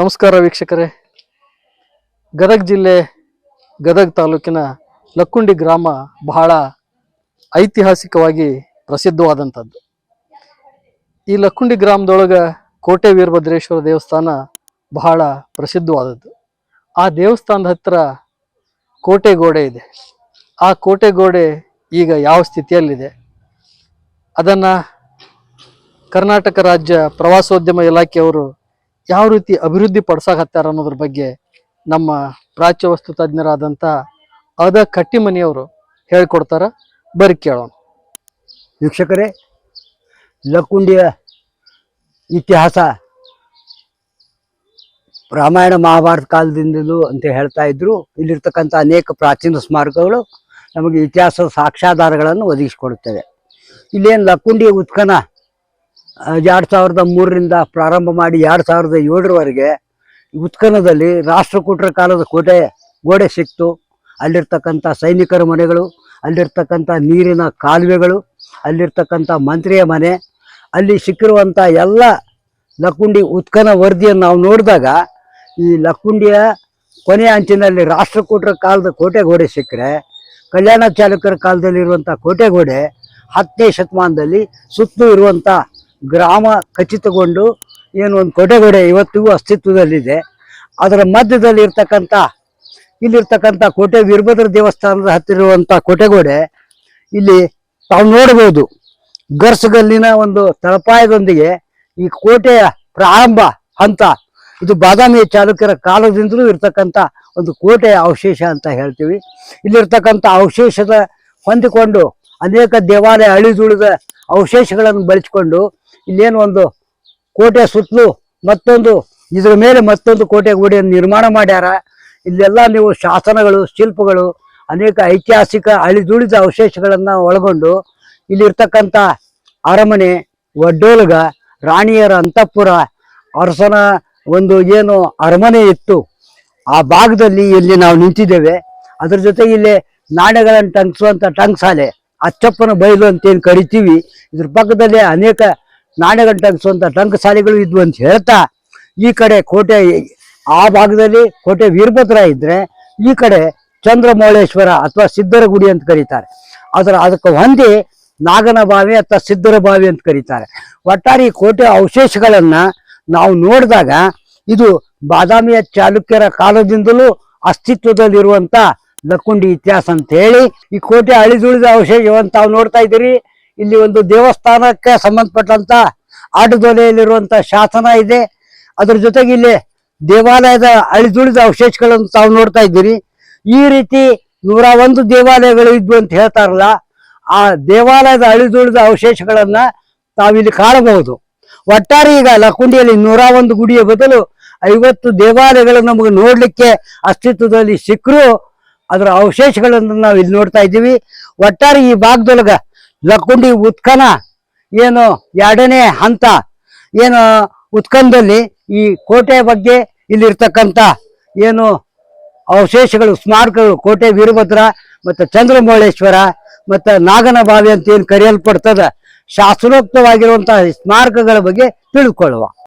ನಮಸ್ಕಾರ ವೀಕ್ಷಕರೇ. ಗದಗ ಜಿಲ್ಲೆ, ಗದಗ ತಾಲೂಕಿನ ಲಕ್ಕುಂಡಿ ಗ್ರಾಮ ಬಹಳ ಐತಿಹಾಸಿಕವಾಗಿ ಪ್ರಸಿದ್ಧವಾದಂಥದ್ದು. ಈ ಲಕ್ಕುಂಡಿ ಗ್ರಾಮದೊಳಗೆ ಕೋಟೆ ವೀರಭದ್ರೇಶ್ವರ ದೇವಸ್ಥಾನ ಬಹಳ ಪ್ರಸಿದ್ಧವಾದದ್ದು. ಆ ದೇವಸ್ಥಾನದ ಹತ್ರ ಕೋಟೆ ಗೋಡೆ ಇದೆ. ಆ ಕೋಟೆ ಗೋಡೆ ಈಗ ಯಾವ ಸ್ಥಿತಿಯಲ್ಲಿದೆ? ಅದನ್ನು ಕರ್ನಾಟಕ ರಾಜ್ಯ ಪ್ರವಾಸೋದ್ಯಮ ಇಲಾಖೆಯವರು ಯಾವ ರೀತಿ ಅಭಿವೃದ್ಧಿ ಪಡಿಸಾಕತ್ತಾರ ಅನ್ನೋದ್ರ ಬಗ್ಗೆ ನಮ್ಮ ಪ್ರಾಚ್ಯ ವಸ್ತು ತಜ್ಞರಾದಂಥ ಅದ ಕಟ್ಟಿಮನಿಯವರು ಹೇಳ್ಕೊಡ್ತಾರ. ಬರಿ ಕೇಳೋಣ. ವೀಕ್ಷಕರೇ, ಲಕ್ಕುಂಡಿಯ ಇತಿಹಾಸ ರಾಮಾಯಣ ಮಹಾಭಾರತ ಕಾಲದಿಂದಲೂ ಅಂತ ಹೇಳ್ತಾ ಇದ್ರು. ಇಲ್ಲಿರ್ತಕ್ಕಂಥ ಅನೇಕ ಪ್ರಾಚೀನ ಸ್ಮಾರಕಗಳು ನಮಗೆ ಇತಿಹಾಸದ ಸಾಕ್ಷ್ಯಾಧಾರಗಳನ್ನು ಒದಗಿಸಿಕೊಡುತ್ತವೆ. ಇಲ್ಲೇನು ಲಕ್ಕುಂಡಿ ಉತ್ಖನ ಎರಡು ಸಾವಿರದ ಮೂರರಿಂದ ಪ್ರಾರಂಭ ಮಾಡಿ ಎರಡು ಸಾವಿರದ ಏಳರವರೆಗೆ ಉತ್ಕನದಲ್ಲಿ ರಾಷ್ಟ್ರಕೂಟರ ಕಾಲದ ಕೋಟೆ, ಗೋಡೆ ಸಿಕ್ತು. ಅಲ್ಲಿರ್ತಕ್ಕಂಥ ಸೈನಿಕರ ಮನೆಗಳು, ಅಲ್ಲಿರ್ತಕ್ಕಂಥ ನೀರಿನ ಕಾಲುವೆಗಳು, ಅಲ್ಲಿರ್ತಕ್ಕಂಥ ಮಂತ್ರಿಯ ಮನೆ, ಅಲ್ಲಿ ಸಿಕ್ಕಿರುವಂಥ ಎಲ್ಲ ಲಕ್ಕುಂಡಿ ಉತ್ಖನ ವರದಿಯನ್ನು ನಾವು ನೋಡಿದಾಗ ಈ ಲಕ್ಕುಂಡಿಯ ಕೊನೆಯ ಅಂಚಿನಲ್ಲಿ ರಾಷ್ಟ್ರಕೂಟರ ಕಾಲದ ಕೋಟೆ ಗೋಡೆ ಸಿಕ್ಕರೆ, ಕಲ್ಯಾಣ ಚಾಲುಕ್ಯರ ಕಾಲದಲ್ಲಿರುವಂಥ ಕೋಟೆ ಗೋಡೆ ಹತ್ತನೇ ಶತಮಾನದಲ್ಲಿ ಸುತ್ತಲೂ ಇರುವಂಥ ಗ್ರಾಮ ಖಚಿತಗೊಂಡು ಏನು ಒಂದು ಕೋಟೆಗೋಡೆ ಇವತ್ತಿಗೂ ಅಸ್ತಿತ್ವದಲ್ಲಿದೆ. ಅದರ ಮಧ್ಯದಲ್ಲಿ ಇರ್ತಕ್ಕಂಥ ಇಲ್ಲಿರ್ತಕ್ಕಂಥ ಕೋಟೆ ವೀರಭದ್ರ ದೇವಸ್ಥಾನದ ಹತ್ತಿರ ಇರುವಂಥ ಕೋಟೆಗೋಡೆ ಇಲ್ಲಿ ತಾವು ನೋಡಬಹುದು. ಗರ್ಸ್ಗಲ್ಲಿನ ಒಂದು ತಳಪಾಯದೊಂದಿಗೆ ಈ ಕೋಟೆಯ ಪ್ರಾರಂಭ ಹಂತ, ಇದು ಬಾದಾಮಿ ಚಾಲುಕ್ಯರ ಕಾಲದಿಂದಲೂ ಇರ್ತಕ್ಕಂಥ ಒಂದು ಕೋಟೆಯ ಅವಶೇಷ ಅಂತ ಹೇಳ್ತೀವಿ. ಇಲ್ಲಿರ್ತಕ್ಕಂಥ ಅವಶೇಷದ ಹೊಂದಿಕೊಂಡು ಅನೇಕ ದೇವಾಲಯ ಅಳಿದುಳಿದ ಅವಶೇಷಗಳನ್ನು ಬಳಸಿಕೊಂಡು ಇಲ್ಲೇನು ಒಂದು ಕೋಟೆ ಸುತ್ತಲೂ ಮತ್ತೊಂದು, ಇದರ ಮೇಲೆ ಮತ್ತೊಂದು ಕೋಟೆ ಗೋಡೆಯನ್ನು ನಿರ್ಮಾಣ ಮಾಡ್ಯಾರ. ಇಲ್ಲೆಲ್ಲ ನೀವು ಶಾಸನಗಳು, ಶಿಲ್ಪಗಳು, ಅನೇಕ ಐತಿಹಾಸಿಕ ಅಳಿದುಳಿದ ಅವಶೇಷಗಳನ್ನು ಒಳಗೊಂಡು ಇಲ್ಲಿರ್ತಕ್ಕಂಥ ಅರಮನೆ ಒಡ್ಡೋಲ್ಗ ರಾಣಿಯರ ಅಂತಃಪುರ, ಅರಸನ ಒಂದು ಏನು ಅರಮನೆ ಇತ್ತು. ಆ ಭಾಗದಲ್ಲಿ ಇಲ್ಲಿ ನಾವು ನಿಂತಿದ್ದೇವೆ. ಅದ್ರ ಜೊತೆ ಇಲ್ಲಿ ನಾಣ್ಯಗಳನ್ನು ಟಂಗಿಸುವಂಥ ಟಂಗ್ಸಾಲೆ, ಅಚ್ಚಪ್ಪನ ಬಯಲು ಅಂತ ಏನು ಕರಿತೀವಿ. ಇದ್ರ ಪಕ್ಕದಲ್ಲಿ ಅನೇಕ ನಾಣ್ಯಗಳನ್ನು ಟಂಕ ಸಾಲಿಗಳು ಇದ್ವು ಅಂತ ಹೇಳ್ತಾ ಈ ಕಡೆ ಕೋಟೆ ಆ ಭಾಗದಲ್ಲಿ ಕೋಟೆ ವೀರಭದ್ರ ಇದ್ದರೆ ಈ ಕಡೆ ಚಂದ್ರಮೌಳೇಶ್ವರ ಅಥವಾ ಸಿದ್ಧರ ಗುಡಿ ಅಂತ ಕರೀತಾರೆ. ಅದರ ಅದಕ್ಕೆ ಹೊಂದಿ ನಾಗನ ಬಾವಿ ಅಥವಾ ಸಿದ್ಧರ ಬಾವಿ ಅಂತ ಕರೀತಾರೆ. ಒಟ್ಟಾರೆ ಈ ಕೋಟೆ ಅವಶೇಷಗಳನ್ನು ನಾವು ನೋಡಿದಾಗ ಇದು ಬಾದಾಮಿಯ ಚಾಲುಕ್ಯರ ಕಾಲದಿಂದಲೂ ಅಸ್ತಿತ್ವದಲ್ಲಿರುವಂತ ಲಕ್ಕುಂಡಿ ಇತಿಹಾಸ ಅಂತ ಹೇಳಿ ಈ ಕೋಟೆ ಅಳಿದುಳಿದ ಅವಶೇಷವನ್ನು ತಾವು ನೋಡ್ತಾ ಇದ್ದೀರಿ. ಇಲ್ಲಿ ಒಂದು ದೇವಸ್ಥಾನಕ್ಕೆ ಸಂಬಂಧಪಟ್ಟಂತ ಆಟದೊಲೆಯಲ್ಲಿರುವಂತ ಶಾಸನ ಇದೆ. ಅದ್ರ ಜೊತೆಗೆ ಇಲ್ಲಿ ದೇವಾಲಯದ ಅಳಿದುಳಿದ ಅವಶೇಷಗಳನ್ನು ತಾವು ನೋಡ್ತಾ ಇದ್ದೀರಿ. ಈ ರೀತಿ ನೂರ ಒಂದು ದೇವಾಲಯಗಳು ಇದ್ವು ಅಂತ ಹೇಳ್ತಾರಲ್ಲ, ಆ ದೇವಾಲಯದ ಅಳಿದುಳಿದ ಅವಶೇಷಗಳನ್ನ ತಾವಿಲ್ಲಿ ಕಾಣಬಹುದು. ಒಟ್ಟಾರೆ ಈಗ ಲಕುಂಡಿಯಲ್ಲಿ ನೂರ ಒಂದು ಗುಡಿಯ ಬದಲು ಐವತ್ತು ದೇವಾಲಯಗಳು ನಮಗೆ ನೋಡ್ಲಿಕ್ಕೆ ಅಸ್ತಿತ್ವದಲ್ಲಿ ಸಿಕ್ಕರು ಅದರ ಅವಶೇಷಗಳನ್ನು ನಾವು ಇಲ್ಲಿ ನೋಡ್ತಾ ಇದ್ದೀವಿ. ಒಟ್ಟಾರೆ ಈ ಭಾಗದೊಳಗ ಲಕ್ಕುಂಡಿ ಉತ್ಕನ, ಏನು ಎರಡನೇ ಹಂತ, ಏನು ಉತ್ಕನದಲ್ಲಿ ಈ ಕೋಟೆ ಬಗ್ಗೆ ಇಲ್ಲಿರ್ತಕ್ಕಂಥ ಏನು ಅವಶೇಷಗಳು, ಸ್ಮಾರಕಗಳು, ಕೋಟೆ ವೀರಭದ್ರ ಮತ್ತು ಚಂದ್ರಮೌಳೇಶ್ವರ ಮತ್ತು ನಾಗನ ಬಾವಿ ಅಂತ ಏನು ಕರೆಯಲ್ಪಡ್ತದ, ಶಾಸನೋಕ್ತವಾಗಿರುವಂತಹ ಸ್ಮಾರಕಗಳ ಬಗ್ಗೆ ತಿಳ್ಕೊಳ್ಳುವ.